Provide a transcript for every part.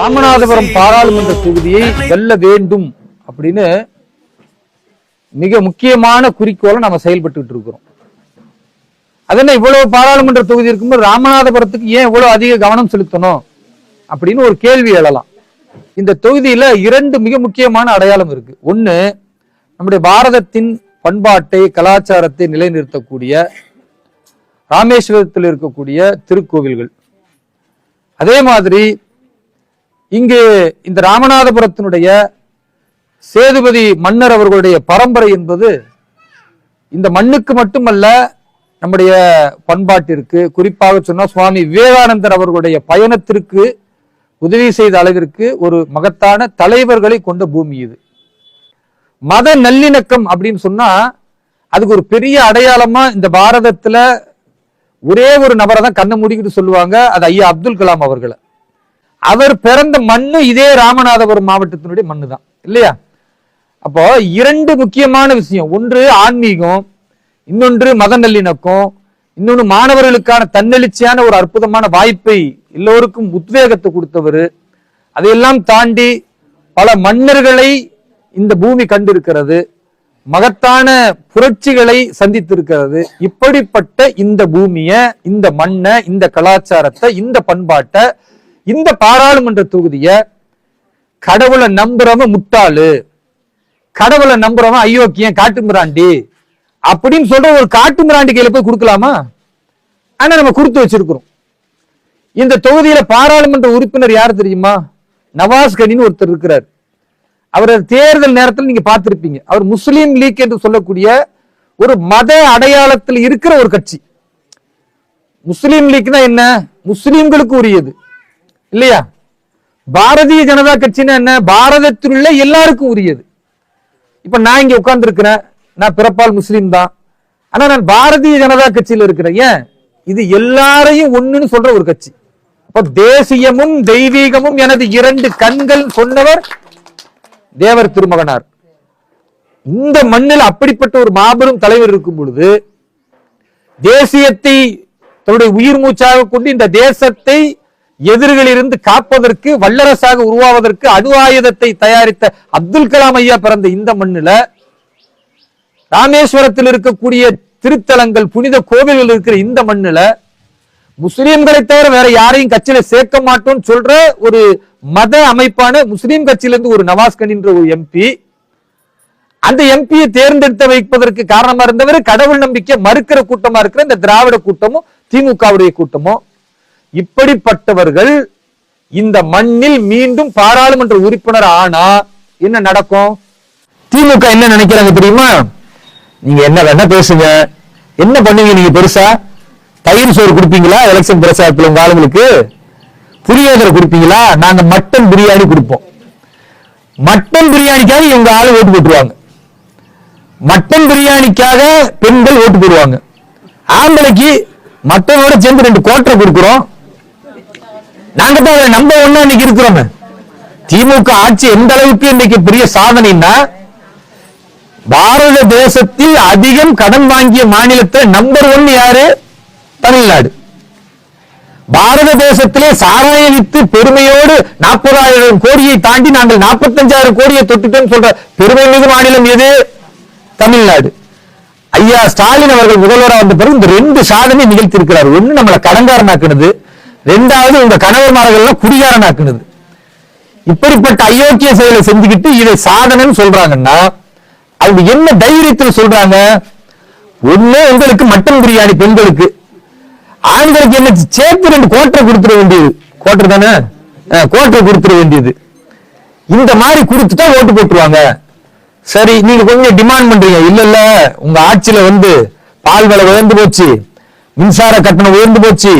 ராமநாதபுரம் பாராளுமன்ற தொகுதியை வெல்ல வேண்டும் அப்படின்னு மிக முக்கியமான குறிக்கோளை நம்ம செயல்பட்டு இருக்கிறோம். அதென்ன இவ்வளவு பாராளுமன்ற தொகுதி இருக்கும்போது ராமநாதபுரத்துக்கு ஏன் இவ்வளவு அதிக கவனம் செலுத்தணும் அப்படின்னு ஒரு கேள்வி எழலாம். இந்த தொகுதியில இரண்டு மிக முக்கியமான அடையாளம் இருக்கு. ஒண்ணு நம்முடைய பாரதத்தின் பண்பாட்டை கலாச்சாரத்தை நிலைநிறுத்தக்கூடிய ராமேஸ்வரத்தில் இருக்கக்கூடிய திருக்கோவில்கள். அதே மாதிரி இங்கு இந்த ராமநாதபுரத்தினுடைய சேதுபதி மன்னர் அவர்களுடைய பரம்பரை என்பது இந்த மண்ணுக்கு மட்டுமல்ல நம்முடைய பண்பாட்டிற்கு குறிப்பாக சொன்னால் சுவாமி விவேகானந்தர் அவர்களுடைய பயணத்திற்கு உதவி செய்த அளவிற்கு ஒரு மகத்தான தலைவர்களை கொண்ட பூமி இது. மத நல்லிணக்கம் அப்படின்னு சொன்னா அதுக்கு ஒரு பெரிய அடையாளமா இந்த பாரதத்துல ஒரே ஒரு நபரை தான் கண்ணை மூடிக்கிட்டு சொல்லுவாங்க அது ஐயா அப்துல் கலாம் அவர்களை. அவர் பிறந்த மண்ணு இதே ராமநாதபுரம் மாவட்டத்தினுடைய மண்ணு தான் இல்லையா? அப்போ இரண்டு முக்கியமான விஷயம். ஒன்று ஆன்மீகம் இன்னொன்று மத நல்லிணக்கம் இன்னொன்று மாணவர்களுக்கான தன்னெழுச்சியான ஒரு அற்புதமான வாய்ப்பை எல்லோருக்கும் உத்வேகத்தை கொடுத்தவர். அதையெல்லாம் தாண்டி பல மன்னர்களை இந்த பூமி கண்டிருக்கிறது. மகத்தான புரட்சிகளை சந்தித்திருக்கிறது. இப்படிப்பட்ட இந்த பூமியை இந்த மண்ணை இந்த கலாச்சாரத்தை இந்த பண்பாட்டை இந்த பாராளுமன்ற தொகுதிய கடவுளை நம்புறவன் முட்டாளு கடவுளை நம்புறவன் அயோக்கியம் காட்டுமிராண்டி அப்படின்னு சொல்ற ஒரு காட்டுமிராண்டி கையில போய் கொடுக்கலாமா? ஆனா நம்ம கொடுத்து வச்சிருக்கிறோம். இந்த தொகுதியில பாராளுமன்ற உறுப்பினர் யார் தெரியுமா? நவாஸ் கனின்னு ஒருத்தர் இருக்கிறார். அவர் தேர்தல் நேரத்தில் நீங்க பார்த்திருப்பீங்க. அவர் முஸ்லீம் லீக் என்று சொல்லக்கூடிய ஒரு மத அடையாளத்தில் இருக்கிற ஒரு கட்சி. முஸ்லீம் லீக்னா என்ன? முஸ்லீம்களுக்கு உரியது. இல்லையா? பாரதிய ஜனதா கட்சினா என்ன? பாரதத்தில் உள்ள எல்லாருக்கும் உரியது. இப்ப நான் இங்க உட்கார்ந்து இருக்கிறேன் நான் பிறப்பால் முஸ்லீம் தான். ஆனா நான் பாரதிய ஜனதா கட்சியில இருக்கிறேன். ஏன்? இது எல்லாரையும் ஒண்ணுன்னு சொல்ற ஒரு கட்சி. அப்ப தேசியமும் தெய்வீகமும் எனது இரண்டு கண்கள் சொன்னவர் தேவர் திருமகனார். இந்த மண்ணில் அப்படிப்பட்ட ஒரு மாபெரும் தலைவர் இருக்கும் பொழுது தேசியத்தை தன்னுடைய உயிர் மூச்சாக கொண்டு இந்த தேசத்தை எதிரிகளிலிருந்து காப்பதற்கு வல்லரசாக உருவாவதற்கு அணு ஆயுதத்தை தயாரித்த அப்துல் கலாம் ஐயா பிறந்த இந்த மண்ணில் ராமேஸ்வரத்தில் இருக்கக்கூடிய திருத்தலங்கள் புனித கோவில்கள் இருக்கிற இந்த மண்ணில் முஸ்லீம்களை தவிர வேற யாரையும் கட்சியில சேர்க்க மாட்டோம்னு சொல்ற ஒரு மத அமைப்பான முஸ்லீம் கட்சியிலிருந்து ஒரு நவாஸ் கனின்ற ஒரு எம்பி அந்த எம்பியை தேர்ந்தெடுத்த வைப்பதற்கு காரணமா இருந்தவர் கடவுள் நம்பிக்கை மறுக்கிற கூட்டமா இருக்கிற இந்த திராவிட கூட்டமும் திமுகவுடைய கூட்டமும். இப்படிப்பட்டவர்கள் இந்த மண்ணில் மீண்டும் பாராளுமன்ற உறுப்பினர் ஆனா என்ன நடக்கும்? திமுக என்ன நினைக்கிறாங்க தெரியுமா? நீங்க என்ன வேணா பேசுங்க. என்ன பண்ணுவீங்க நீங்க பெருசா? தயிர் சோறு கொடுப்பீங்களா? எலெக்ஷன் பிரச்சாரத்தில் உங்க ஆளுங்களுக்கு? புளியோதரை கொடுப்பீங்களா? நாங்க மட்டன் பிரியாணி கொடுப்போம். மட்டன் பிரியாணிக்காக இவங்க ஆளு ஓட்டு போட்டுருவாங்க. மட்டன் பிரியாணிக்காக பெண்கள் ஓட்டு போடுவாங்க. ஆம்பளைக்கு மட்டனோட சேர்ந்து ரெண்டு கோட்டரை கொடுக்குறோம். நாங்க தான் அதுல நம்ப ஒண்ணா இன்னைக்கு இருக்கிறோமே. திமுக ஆட்சி எந்த அளவுக்கு இன்னைக்கு பெரிய சாதனைன்னா பாரத தேசத்தில் அதிகம் கடன் வாங்கிய மாநிலத்தில் நம்பர் ஒன் யாரு? தமிழ்நாடு. பாரத தேசத்திலே சாராயம் வித்து பெருமையோடு நாற்பதாயிரம் கோடியை தாண்டி நாங்கள் நாற்பத்தஞ்சாயிரம் கோடியை தொட்டுட்டோம் சொல்ற பெருமை மிகு மாநிலம் எது? தமிழ்நாடு. ஐயா ஸ்டாலின் அவர்கள் முதல்வராக வந்த பிறகு இந்த ரெண்டு சாதனை நிகழ்த்தி இருக்கிறார் ஒன்னு நம்மளை கடன்காரனாக்குனது ரெண்டாவது உங்க கணவர்மார்கள் குடிகாரனாக்குனது. இப்படிப்பட்ட அயோக்கிய செயலை செஞ்சுக்கிட்டு இதை சாதனைன்னு சொல்றாங்கன்னா அவங்க என்ன தைரியத்தில் சொல்றாங்க? ஒண்ணு உங்களுக்கு மட்டன் பிரியாணி பெண்களுக்கு. ஆண்களுக்கு என்ன சேர்த்து ரெண்டு கோட்டரை கொடுத்துட வேண்டியது. கோட்டர் தானே? கோட்டரை கொடுத்துட வேண்டியது. இந்த மாதிரி கொடுத்துட்டா ஓட்டு போட்டுருவாங்க. சரி நீங்க கொஞ்சம் டிமாண்ட் பண்றீங்க. இல்ல இல்ல உங்க ஆட்சியில வந்து பால் விலை உயர்ந்து போச்சு. மின்சார கட்டணம் உயர்ந்து போச்சு.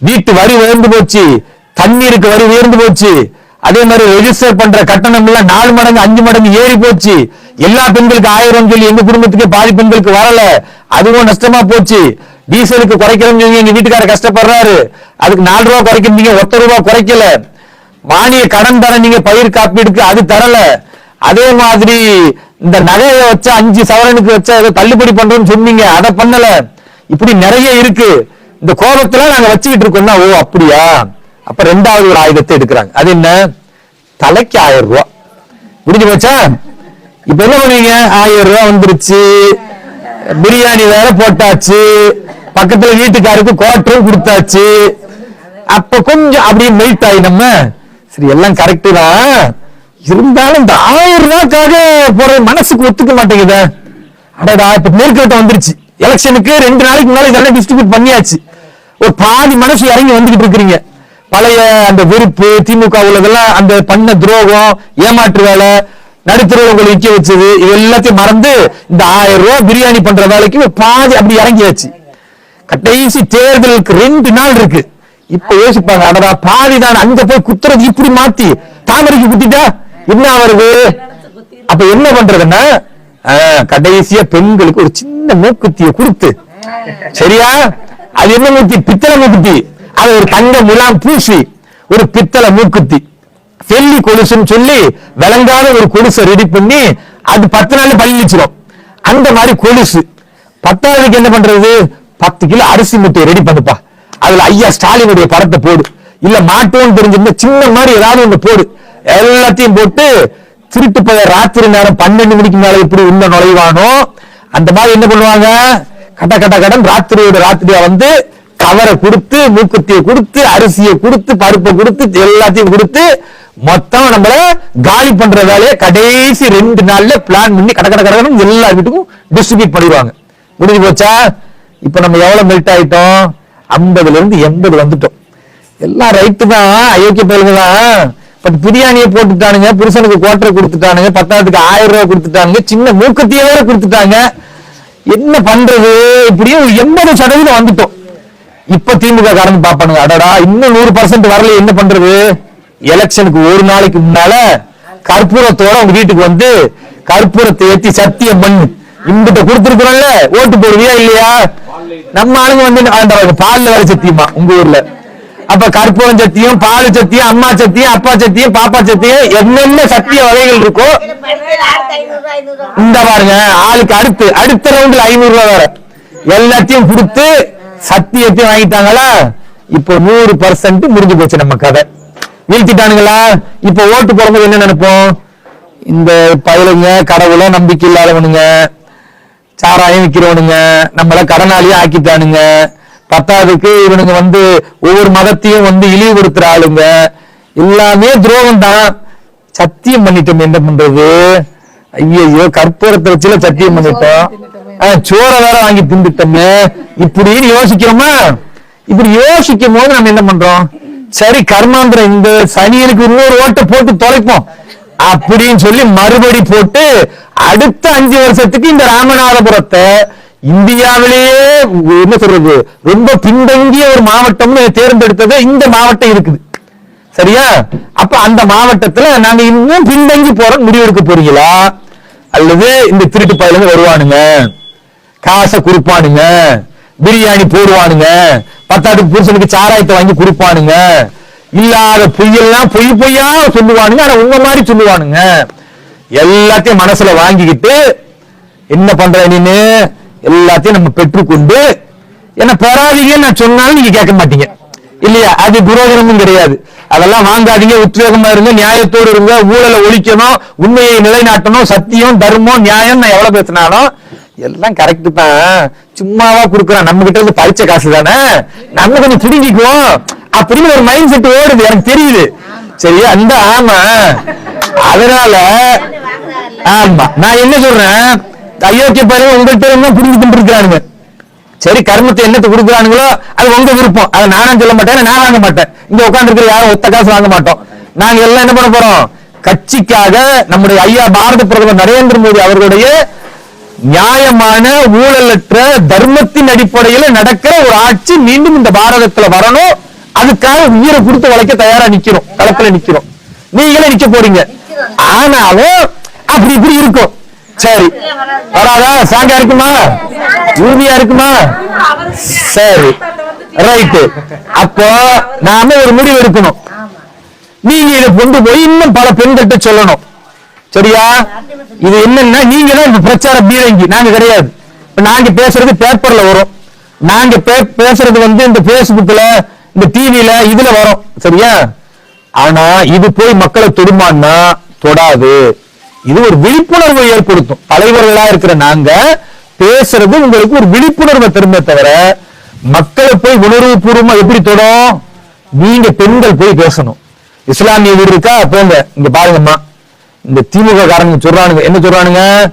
வீட்டு வரி உயர்ந்து போச்சு. தண்ணீருக்கு வரி உயர்ந்து போச்சு. அதே மாதிரி ரெஜிஸ்டர் பண்ற கட்டணம் எல்லாம் நாலு மடங்கு அஞ்சு மடங்கு ஏறி போச்சு. எல்லா பெண்களுக்கு ஆயிரம் சொல்லி எங்க குடும்பத்துக்கு பாதி பெண்களுக்கு வரல. அதுவும் நஷ்டமா போச்சு. டீசலுக்கு குறைக்கிறோம்னு சொல்லி எங்க வீட்டுக்காரர் கஷ்டப்படுறாரு. அதுக்கு நாலு ரூபா குறைக்கிறீங்க ஒத்த ரூபா குறைக்கல. மானிய கடன் தர நீங்க பயிர் காப்பீடுக்கு அது தரல. அதே மாதிரி இந்த நகையை வச்ச அஞ்சு சவரனுக்கு வச்ச ஏதோ தள்ளுபடி பண்றோம்னு சொன்னீங்க. அதை பண்ணல. இப்படி நிறைய இருக்கு. இந்த கோபத்துல நாங்க வச்சுக்கிட்டு இருக்கோம்னா ஓ அப்படியா? அப்ப ரெண்டாவது ஒரு ஆயுதத்தை எடுக்கிறாங்க. அது என்ன? தலைக்கு ஆயிரம் ரூபா. முடிஞ்சு போச்சா? இப்ப என்ன பண்ணுவீங்க? ஆயிரம் ரூபா வந்துருச்சு. பிரியாணி வேற போட்டாச்சு. பக்கத்துல வீட்டுக்காருக்கு குவார்டரும் கொடுத்தாச்சு. அப்ப கொஞ்சம் அப்படியே மெல்ட் ஆகி நம்ம சரி எல்லாம் கரெக்டு தான். இருந்தாலும் இந்த ஆயிரம் ரூபாய்க்காக போற மனசுக்கு ஒத்துக்க மாட்டேங்குதா. அடடா இப்ப மேற்கட்டம் வந்துருச்சு. எலெக்ஷனுக்கு ரெண்டு நாளைக்கு முன்னாடி இதெல்லாம் டிஸ்ட்ரிபியூட் பண்ணியாச்சு. ஒரு பாதி மனசு இறங்கி வந்துகிட்டு இருக்கிறீங்க. பழைய அந்த வெறுப்பு திமுக உள்ளதெல்லாம் அந்த பண்ண துரோகம் ஏமாற்று வேலை நடுத்தர உங்களை விற்க வச்சது இது எல்லாத்தையும் மறந்து இந்த ஆயிரம் ரூபாய் பிரியாணி பண்ற வேலைக்கு ஒரு பாதி அப்படி இறங்கியாச்சு. கடைசி தேர்தலுக்கு ரெண்டு நாள் இருக்கு. இப்ப யோசிப்பாங்க அடடா பாதி தான் அங்க போய் குத்துறது இப்படி மாத்தி தாமரைக்கு குத்திட்டா? என்ன வருது அப்ப என்ன பண்றதுன்னா கடைசியா பெண்களுக்கு ஒரு சின்ன மூக்குத்திய கொடுத்து சரியா? அது என்ன மூக்குத்தி பித்தளை மூக்குத்தி. அது ஒரு தங்க முலாம் பூசி ஒரு பித்தளை மூக்குத்தி. வெள்ளி கொலுசுன்னு சொல்லி விளங்காத ஒரு கொலுசை ரெடி பண்ணி அது பத்து நாள் பள்ளிச்சிடும் அந்த மாதிரி கொலுசு. பத்தாவதுக்கு என்ன பண்றது? பத்து கிலோ அரிசி முட்டையை ரெடி பண்ணுப்பா. அதுல ஐயா ஸ்டாலினுடைய படத்தை போடு. இல்ல மாட்டோம்னு தெரிஞ்சிருந்தா சின்ன மாதிரி ஏதாவது ஒண்ணு போடு. எல்லாத்தையும் போட்டு திருட்டு போய ராத்திரி நேரம் பன்னெண்டு மணிக்கு மேல எப்படி உள்ள நுழைவானோ அந்த மாதிரி என்ன பண்ணுவாங்க? கட்ட கட்ட கடன் ராத்திரியோட ராத்திரியா வந்து கவரை கொடுத்து மூக்குத்தியை கொடுத்து அரிசியை கொடுத்து பருப்பை கொடுத்து எல்லாத்தையும் கொடுத்து மொத்தம் நம்மள காலி பண்ற வேலையை கடைசி ரெண்டு நாள்ல பிளான் பண்ணி கட கட கடன் எல்லா வீட்டுக்கும் டிஸ்ட்ரிபியூட் பண்ணிடுவாங்க. முடிஞ்சு போச்சா? இப்ப நம்ம எவ்வளவு மெல்ட் ஆயிட்டோம்? ஐம்பதுல இருந்து எண்பது வந்துட்டோம். எல்லாம் ரைட்டு தான். அயோக்கிய பயலுங்க தான். பட் பிரியாணியை போட்டுட்டானுங்க புருஷனுக்கு குவார்டர் கொடுத்துட்டானுங்க பத்தாயிரத்துக்கு ஆயிரம் ரூபாய் கொடுத்துட்டானுங்க சின்ன மூக்கத்தையே கொடுத்துட்டாங்க. என்ன பண்றது? இப்படியும் எண்பது சதவீதம் வந்துட்டோம். இப்ப திமுக கடந்து பாப்பானுங்க அடடா இன்னும் நூறு பர்சன்ட் வரல என்ன பண்றது? எலெக்ஷனுக்கு ஒரு நாளைக்கு முன்னால கற்பூரத்தோட உங்க வீட்டுக்கு வந்து கற்பூரத்தை ஏத்தி சத்தியம் பண்ணு இங்கிட்ட கொடுத்துருக்குறோம்ல ஓட்டு போடுவியா இல்லையா? நம்ம ஆளுங்க வந்து பால்ல வேலை சத்தியமா உங்க ஊர்ல. அப்ப கற்பூரம் சத்தியம் பால் சத்தியம் அம்மா சத்தியம் அப்பா சத்தியம் பாப்பா சத்தியம் என்னென்ன சத்திய வகைகள் இருக்கோ இந்த பாருங்க ஆளுக்கு அடுத்து அடுத்த ரவுண்ட்ல ஐநூறு ரூபாய் வேற. எல்லாத்தையும் கொடுத்து சத்தியத்தையும் வாங்கிட்டாங்களா? இப்போ நூறு பர்சன்ட் முடிஞ்சு போச்சு நம்ம கதை. வீழ்த்திட்டானுங்களா? இப்போ ஓட்டு போடும்போது என்ன நினைப்போம்? இந்த பயலுங்க கடவுள நம்பிக்கை இல்லாதவனுங்க சாராயம் விக்கிறவனுங்க நம்மள கடனாளியும் ஆக்கிட்டானுங்க. பத்தாவதுக்கு இவனுங்க வந்து ஒவ்வொரு மதத்தையும் வந்து இழிவுபடுத்துற ஆளுங்க. எல்லாமே துரோகம் தான் சத்தியம் பண்ணிட்டோம் என்ன பண்றது? ஐயோ கற்பூரத்தை வச்சுல சத்தியம் பண்ணிட்டோம். ஆஹ், வேற வாங்கி திண்டுட்டோமே இப்படின்னு யோசிக்கிறோமா? இப்படி யோசிக்கும் போது நம்ம என்ன பண்றோம்? சரி கர்மாந்திரம் இந்த சனியனுக்கு இன்னொரு ஓட்டை போட்டு தொலைப்போம். அப்படின்னு சொல்லி மறுபடி போட்டு அடுத்த அஞ்சு வருஷத்துக்கு இந்த ராமநாதபுரத்தை இந்தியாவிலேயே என்ன சொல்றது? ரொம்ப பின்தங்கிய ஒரு மாவட்டம்னு தேர்ந்தெடுத்தது இந்த மாவட்டம் இருக்குது. சரியா? அப்ப அந்த மாவட்டத்துல நாங்க இன்னும் பின்தங்கி போற முடிவெடுக்க போறீங்களா? அல்லது இந்த திருட்டு பயலுங்க வருவானுங்க. காசை குறிப்பானுங்க பிரியாணி போடுவானுங்க. பத்தாட்டுக்கு புருஷனுக்கு சாராயத்தை வாங்கி குறிப்பானுங்க இல்லாத பொய்யெல்லாம் பொய் பொய்யா சொல்லுவானுங்க. ஆனா உங்க மாதிரி சொல்லுவானுங்க. எல்லாத்தையும் மனசுல வாங்கிக்கிட்டு என்ன பண்ற நீனு? எல்லாத்தையும் நம்ம பெற்றுக்கொண்டு என்ன பெறாதீங்கன்னு நான் சொன்னாலும் நீங்க கேட்க மாட்டீங்க. இல்லையா? அது புரோஜனமும் கிடையாது. அதெல்லாம் வாங்காதீங்க உத்வேகமா இருங்க நியாயத்தோடு இருங்க ஊழலை ஒழிக்கணும் உண்மையை நிலைநாட்டணும் சத்தியம் தர்மம் நியாயம் நான் எவ்வளவு பேசினாலும் எல்லாம் கரெக்ட் தான். சும்மாவா குடுக்குறான். நம்ம கிட்ட இருந்து பறிச்ச காசு தானே? நம்ம கொஞ்சம் புடுங்கிக்குவோம் அப்படின்னு ஒரு மைண்ட் செட் ஓடுது. எனக்கு தெரியுது. சரியா? அந்த ஆமா. அதனால ஆமா. நான் என்ன சொல்றேன்? அயோக்கிய பாருங்க உங்கள்கிட்ட இருந்தா புரிஞ்சுட்டு இருக்கிறானுங்க சரி கர்மத்தை என்னத்தை கொடுக்குறானுங்களோ அது உங்க விருப்பம். அதை நானும் சொல்ல மாட்டேன் நான் வாங்க மாட்டேன். இங்க உட்கார்ந்து யாரும் ஒத்த காசு வாங்க மாட்டோம். நாங்க எல்லாம் என்ன பண்ண போறோம்? கட்சிக்காக நம்முடைய ஐயா பாரத பிரதமர் நரேந்திர மோடி அவர்களுடைய நியாயமான ஊழலற்ற தர்மத்தின் அடிப்படையில நடக்கிற ஒரு ஆட்சி மீண்டும் இந்த பாரதத்துல வரணும். அதுக்காக உயிரை கொடுத்து உழைக்க தயாரா நிக்கிறோம். களத்துல நிக்கிறோம். நீங்களே நிக்க போறீங்க. ஆனாலும் அப்படி இப்படி இருக்கும். சரி. வராதா? சாங்கா இருக்குமா? உறுதியா இருக்குமா? சரி. ரைட்டு அப்போ நாம ஒரு முடிவு எடுக்கணும். நீங்க இதை கொண்டு போய் இன்னும் பல பெண்கள்கிட்ட சொல்லணும். சரியா? இது என்னன்னா நீங்க தான் இப்ப பிரச்சார பீரங்கி. நாங்க கிடையாது. நாங்க பேசுறது பேப்பர்ல வரும். நாங்க பே- பேசுறது வந்து இந்த பேஸ்புக்ல இந்த டிவில இதுல வரும். சரியா? ஆனா இது போய் மக்களை தொடுமான்னா தொடாது. இது ஒரு விழிப்புணர்வை ஏற்படுத்தும். தலைவர்களா இருக்கிற நாங்க பேசுறது உங்களுக்கு ஒரு விழிப்புணர்வை திரும்ப தவிர மக்களை போய் உணர்வு பூர்வமா எப்படி தொடும்? நீங்க பெண்கள் போய் பேசணும். இஸ்லாமிய வீடு இருக்கா? போங்க. இங்க பாருங்கம்மா. இந்த திமுக காரங்க சொல்றானுங்க. என்ன சொல்றானுங்க?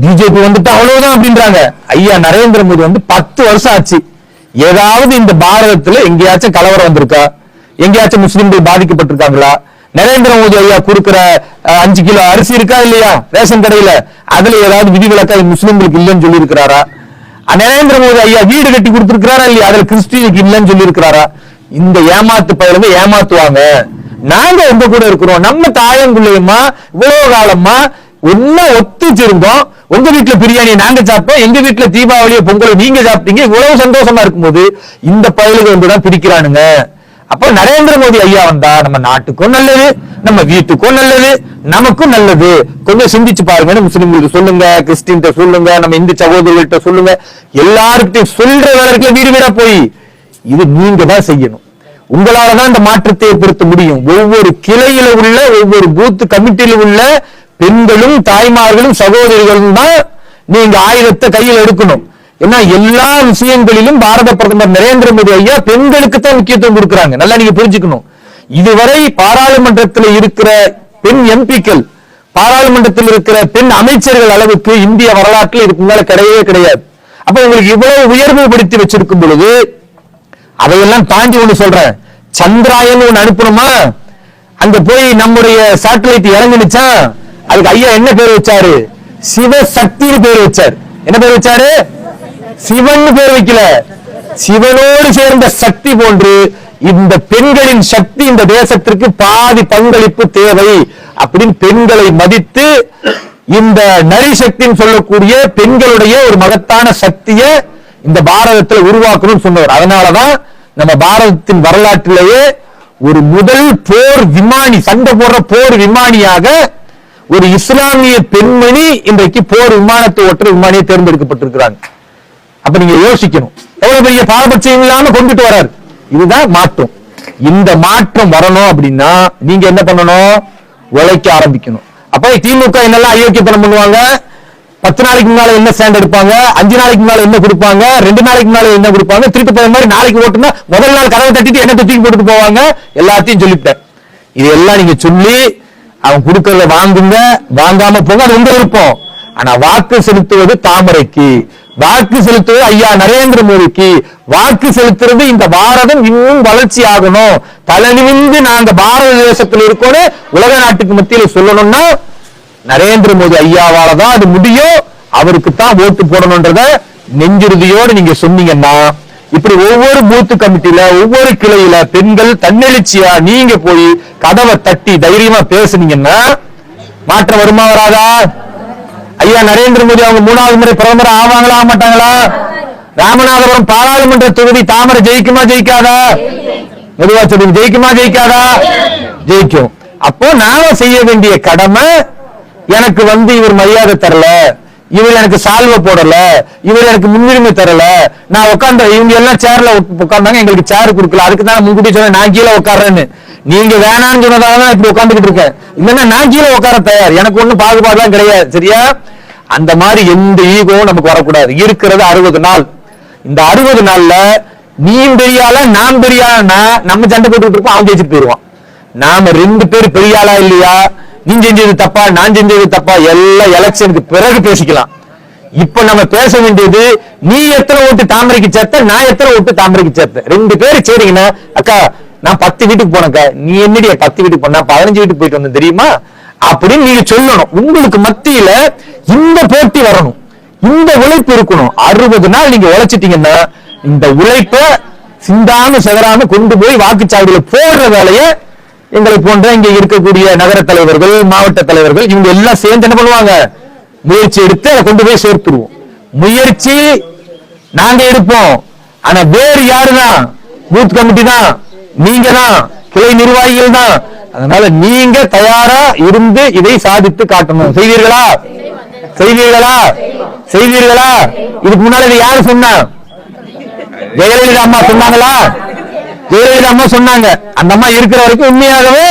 பிஜேபி வந்துட்டு அவ்வளவுதான் அப்படின்றாங்க. ஐயா நரேந்திர மோடி வந்து பத்து வருஷம் ஆச்சு. ஏதாவது இந்த பாரதத்துல எங்கேயாச்சும் கலவரம் வந்திருக்கா? எங்கேயாச்சும் முஸ்லிம்கள் பாதிக்கப்பட்டிருக்காங்களா? நரேந்திர மோடி ஐயா கொடுக்கிற அஞ்சு கிலோ அரிசி இருக்கா இல்லையா? ரேஷன் கடையில. அதுல ஏதாவது விதிவிலக்கா முஸ்லிம்களுக்கு இல்லைன்னு சொல்லி இருக்கிறாரா நரேந்திர மோடி ஐயா வீடு கட்டி கொடுத்திருக்கிறாரா இல்லையா? அதுல கிறிஸ்டியனுக்கு இல்லைன்னு சொல்லி இருக்கிறாரா இந்த ஏமாத்து பயிலுங்க ஏமாத்துவாங்க. நாங்க எங்க கூட இருக்கிறோம். நம்ம தாயங்குள்ளையுமா இவ்வளவு காலமா ஒன்னும் ஒத்துச்சிருந்தோம்? உங்க வீட்டுல பிரியாணி நாங்க சாப்பிட்டோம். எங்க வீட்டுல தீபாவளியோ பொங்கலை நீங்க சாப்பிட்டீங்க. இவ்வளவு சந்தோஷமா இருக்கும்போது இந்த பயலுக்கு வந்துதான் பிரிக்கிறானுங்க அப்ப நரேந்திர மோடி ஐயா வந்தா நம்ம நாட்டுக்கும் நல்லது நம்ம வீட்டுக்கும் நல்லது நமக்கும் நல்லது. கொஞ்சம் சிந்திச்சு பாருங்க முஸ்லிம்களுக்கு சொல்லுங்க கிறிஸ்டின்ட்ட சொல்லுங்க நம்ம இந்து சகோதரர்கள்ட்ட சொல்லுங்க. எல்லாருக்கிட்டையும் சொல்ற வேலைக்கு வீடு வீடா போய் இது நீங்க தான் செய்யணும். உங்களால தான் இந்த மாற்றத்தை ஏற்படுத்த முடியும். ஒவ்வொரு கிளையில உள்ள ஒவ்வொரு பூத் கமிட்டியில உள்ள பெண்களும் தாய்மார்களும் சகோதரிகளும் தான் நீங்க ஆயுதத்தை கையில் எடுக்கணும். ஏன்னா எல்லா விஷயங்களிலும் பாரத பிரதமர் நரேந்திர மோடி ஐயா பெண்களுக்கு தான் முக்கியத்துவம் கொடுக்கறாங்க. நல்லா நீங்க புரிஞ்சுக்கணும். இதுவரை பாராளுமன்றத்தில் இருக்கிற பெண் எம்பிக்கள் பாராளுமன்றத்தில் இருக்கிற பெண் அமைச்சர்கள் அளவுக்கு இந்திய வரலாற்றில் இதுக்கு மேல கிடையவே கிடையாது. அப்ப உங்களுக்கு இவ்வளவு உயர்வு படுத்தி வச்சிருக்கும் பொழுது அதையெல்லாம் தாண்டி ஒண்ணு சொல்றேன். சந்திராயன் ஒண்ணு அனுப்பணுமா? அங்க போய் நம்முடைய சேட்டலைட் இறங்குனுச்சா? அதுக்கு ஐயா என்ன பேர் வச்சாரு? சிவசக்தின்னு பேர் வச்சார். என்ன பேர் வச்சாரு? சிவன் பேர் வைக்கல. சிவனோடு சேர்ந்த சக்தி போன்று இந்த பெண்களின் சக்தி இந்த தேசத்திற்கு பாதி பங்களிப்பு தேவை அப்படின்னு பெண்களை மதித்து இந்த நரி சக்தின்னு சொல்லக்கூடிய பெண்களுடைய ஒரு மகத்தான சக்தியை இந்த பாரதத்தில் உருவாக்கணும்னு சொன்னவர். அதனாலதான் நம்ம பாரதத்தின் வரலாற்றிலேயே ஒரு முதல் போர் விமானி சண்டை போடுற போர் விமானியாக ஒரு இஸ்லாமிய பெண்மணி இன்றைக்கு போர் விமானத்தை ஒற்ற விமானியை தேர்ந்தெடுக்கப்பட்டிருக்கிறாங்க. அப்ப நீங்க யோசிக்கணும். எவ்வளவு பெரிய பாரபட்சம் இல்லாம கொண்டுட்டு வராரு. இதுதான் மாற்றம். இந்த மாற்றம் வரணும் அப்படின்னா நீங்க என்ன பண்ணணும்? உழைக்க ஆரம்பிக்கணும். அப்ப திமுக என்னெல்லாம் அயோக்கியத்தனம் பண்ணுவாங்க? பத்து நாளைக்கு முன்னால என்ன ஸ்டாண்ட் எடுப்பாங்க? அஞ்சு நாளைக்கு முன்னால என்ன கொடுப்பாங்க? ரெண்டு நாளைக்கு முன்னால என்ன கொடுப்பாங்க? திருட்டு போற மாதிரி நாளைக்கு ஓட்டுனா முதல் நாள் கதவை தட்டிட்டு என்ன தூக்கி போட்டுட்டு போவாங்க? எல்லாத்தையும் சொல்லிவிட்டேன். இது எல்லாம் நீங்க சொல்லி அவன் கொடுக்கறத வாங்குங்க. வாங்காம போங்க. அது உங்க விருப்பம். ஆனா வாக்கு செலுத்துவது தாமரைக்கு. வாக்கு செலுத்துவது ஐயா நரேந்திர மோடிக்கு. வாக்கு செலுத்துறது இந்த பாரதம் இன்னும் வளர்ச்சி ஆகணும். தலைநிமிந்து நாங்க பாரத தேசத்தில் இருக்கோன்னு உலக நாட்டுக்கு மத்தியில சொல்லணும்னா நரேந்திர மோடி ஐயாவால தான் அது முடியும். அவருக்கு தான் ஓட்டு போடணும்ன்றத நெஞ்சுறுதியோடு நீங்க சொன்னீங்கன்னா இப்படி ஒவ்வொரு பூத்து கமிட்டில ஒவ்வொரு கிளையில பெண்கள் தன்னெழுச்சியா நீங்க போய் கதவை தட்டி தைரியமா பேசுனீங்கன்னா மாற்றம் வருமா வராதா? ஐயா நரேந்திர மோடி அவங்க மூணாவது முறை பிரதமர் ஆவாங்களா ஆக மாட்டாங்களா ராமநாதபுரம் பாராளுமன்ற தொகுதி தாமரை ஜெயிக்குமா ஜெயிக்காதா? மெதுவா சொல்லுங்க ஜெயிக்குமா ஜெயிக்காதா? ஜெயிக்கும். அப்போ நாம செய்ய வேண்டிய கடமை எனக்கு வந்து இவர் மரியாதை தரல இவர் எனக்கு சால்வை போடல இவர் எனக்கு முன்னுரிமை தரல. நான் உட்கார்ந்த இவங்க எல்லாம் சேர்ல உட்கார்ந்தாங்க எங்களுக்கு சேர் கொடுக்கல. அதுக்கு தான் முன்கூட்டி சொன்னேன் நான் கீழே உட்கார்றேன்னு. நீங்க வேணாம்னு சொன்னதால தான் இப்படி உட்காந்துக்கிட்டு இருக்கேன். இல்லைன்னா நான் கீழே உட்கார தயார். எனக்கு ஒண்ணும் பாகுபாடுலாம் கிடையாது. சரியா? அந்த மாதிரி எந்த ஈகோவும் நமக்கு வரக்கூடாது. இருக்கிறது அறுபது நாள். இந்த அறுபது நாள்ல நீ பெரிய நான் பெரிய நம்ம சண்டை போட்டுக்கிட்டு இருப்போம் அவன் ஜெயிச்சுட்டு போயிருவான். நாம ரெண்டு பேர் பெரிய ஆளா இல்லையா? நீ செஞ்சது தப்பா நான் செஞ்சது தப்பா எல்லாம் எலெக்ஷனுக்கு பிறகு பேசிக்கலாம். இப்ப நம்ம பேச வேண்டியது நீ எத்தனை ஓட்டு தாமரைக்கு சேர்த்த நான் எத்தனை ஓட்டு தாமரைக்கு சேர்த்த ரெண்டு பேரும் சரிங்கண்ணா அக்கா நான் பத்து வீட்டுக்கு போனக்கா நீ என்னடி பத்து வீட்டுக்கு போனா? பதினஞ்சு வீட்டுக்கு போயிட்டு வந்தேன் தெரியுமா? அப்படின்னு நீங்க சொல்லணும். உங்களுக்கு மத்தியில இந்த போட்டி வரணும். இந்த உழைப்பு இருக்கணும். அறுபது நாள் நீங்க உழைச்சிட்டீங்கன்னா இந்த உழைப்ப சிந்தாம செதறாம கொண்டு போய் வாக்குச்சாவடியில போடுற வேலையை எங்களை போன்ற இங்க இருக்கக்கூடிய நகர தலைவர்கள் மாவட்ட தலைவர்கள் இவங்க எல்லாம் சேர்ந்து என்ன பண்ணுவாங்க? முயற்சி எடுத்து அதை கொண்டு போய் சேர்த்துருவோம். முயற்சி நாங்க எடுப்போம். ஆனா வேறு யாருதான் பூத் கமிட்டி தான். நீங்க தான் கிளை நிர்வாகிகள் தான் அதனால நீங்க தயாரா இருந்து இதை சாதித்து காட்டணும். செய்வீர்களா? செய்வீர்களா? செய்வீர்களா? இதுக்கு முன்னாடி இதை யாரு சொன்னா? ஜெயலலிதா அம்மா சொன்னாங்களா? ஜெயலலிதா அம்மா சொன்னாங்க. அந்த அம்மா இருக்கிற வரைக்கும் உண்மையாகவே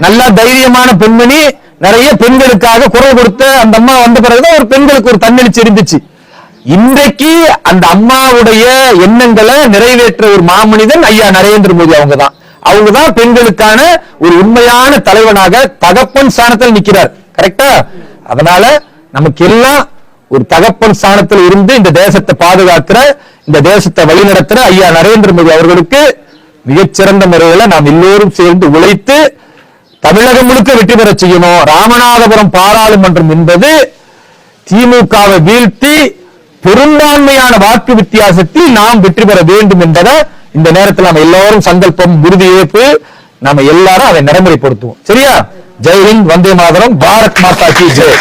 நல்லா தைரியமான பெண்மணி. நிறைய பெண்களுக்காக குரல் கொடுத்து அந்த அம்மா வந்த பிறகுதான் ஒரு பெண்களுக்கு ஒரு தன்னெழுச்சி இருந்துச்சு. இன்றைக்கு அந்த அம்மாவுடைய எண்ணங்களை நிறைவேற்ற ஒரு மாமனிதன் ஐயா நரேந்திர மோடி அவங்க தான் அவங்க தான் பெண்களுக்கான ஒரு உண்மையான தலைவனாக தகப்பன் ஸ்தானத்தில் நிற்கிறார் கரெக்டா அதனால நமக்கு எல்லாம் ஒரு தகப்பன் ஸ்தானத்தில் இருந்து இந்த தேசத்தை பாதுகாக்கிற இந்த தேசத்தை வழிநடத்துற ஐயா நரேந்திர மோடி அவர்களுக்கு மிகச்சிறந்த முறையில நாம் எல்லோரும் சேர்ந்து உழைத்து தமிழகம் முழுக்க வெற்றி பெறச் செய்யணும். ராமநாதபுரம் பாராளுமன்றம் என்பது திமுகவை வீழ்த்தி பெரும்பான்மையான வாக்கு வித்தியாசத்தில் நாம் வெற்றி பெற வேண்டும் என்பதை இந்த நேரத்தில் நம்ம எல்லாரும் சங்கல்பம் உறுதியேற்பு நாம எல்லாரும் அதை நடைமுறைப்படுத்துவோம். சரியா? ஜெய் ஹிந்த் வந்தே மாதரம் பாரத் மாதா கி ஜெய்.